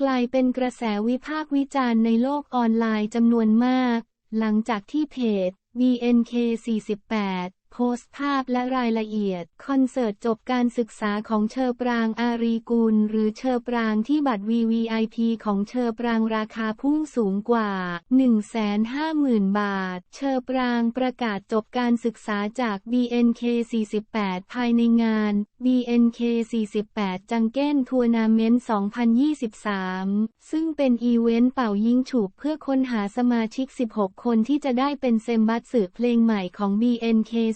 กลายเป็นกระแสวิพากษ์วิจารณ์ในโลกออนไลน์จำนวนมาก หลังจากที่เพจ BNK48 โพสต์ภาพและรายละเอียด คอนเสิร์ตจบการศึกษาของเชอปรางอารีกุล หรือเชอปรางที่บัตร VVIP ของเชอปรางราคาพุ่งสูงกว่า 150,000 บาท เชอปรางประกาศจบการศึกษาจาก BNK48 ภายในงาน BNK48 จังเก้นทัวร์นาเมนต์ 2023 ซึ่งเป็นอีเวนต์เป่ายิงฉุบเพื่อค้นหาสมาชิก 16 คนที่จะได้เป็นเซมบัตสึเพลงใหม่ของ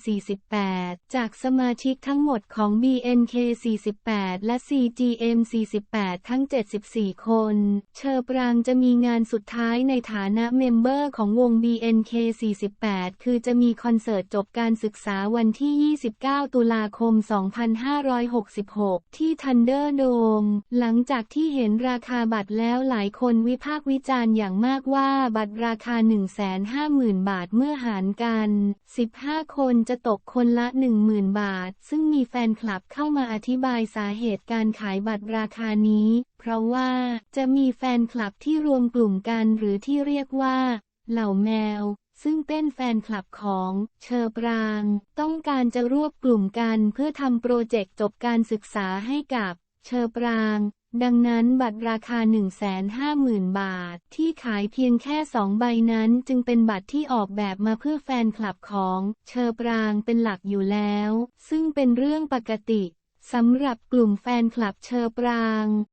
48 จากสมาชิกทั้งหมดของ BNK48 และ CGM48 ทั้ง 74 คน เชอปรางจะมีงานสุดท้ายในฐานะเมมเบอร์ของวง BNK48 คือจะมีคอนเสิร์ตจบการศึกษาวันที่ 29 ตุลาคม 2566 ที่ Thunder Dome หลังจากที่เห็นราคาบัตรแล้วหลายคนวิพากษ์วิจารณ์อย่างมากว่าบัตรราคา 150,000 บาทเมื่อหารกัน 15 คนจะตกคนละ 10,000 บาท ซึ่งมีแฟนคลับเข้ามาอธิบายสาเหตุการขายบัตรราคานี้ เพราะว่าจะมีแฟนคลับที่รวมกลุ่มกันหรือที่เรียกว่า เหล่าแมว ซึ่งเป็นแฟนคลับของเชอปราง ต้องการจะรวบกลุ่มกันเพื่อทำโปรเจกต์จบการศึกษาให้กับเชอปราง ดังนั้นบัตรราคา 150,000 บาท ที่ขายเพียงแค่ 2 ใบนั้นจึงเป็นบัตรที่ออกแบบมาเพื่อแฟนคลับของเชอปรางเป็นหลักอยู่แล้ว ซึ่งเป็นเรื่องปกติสำหรับกลุ่มแฟนคลับเชอปราง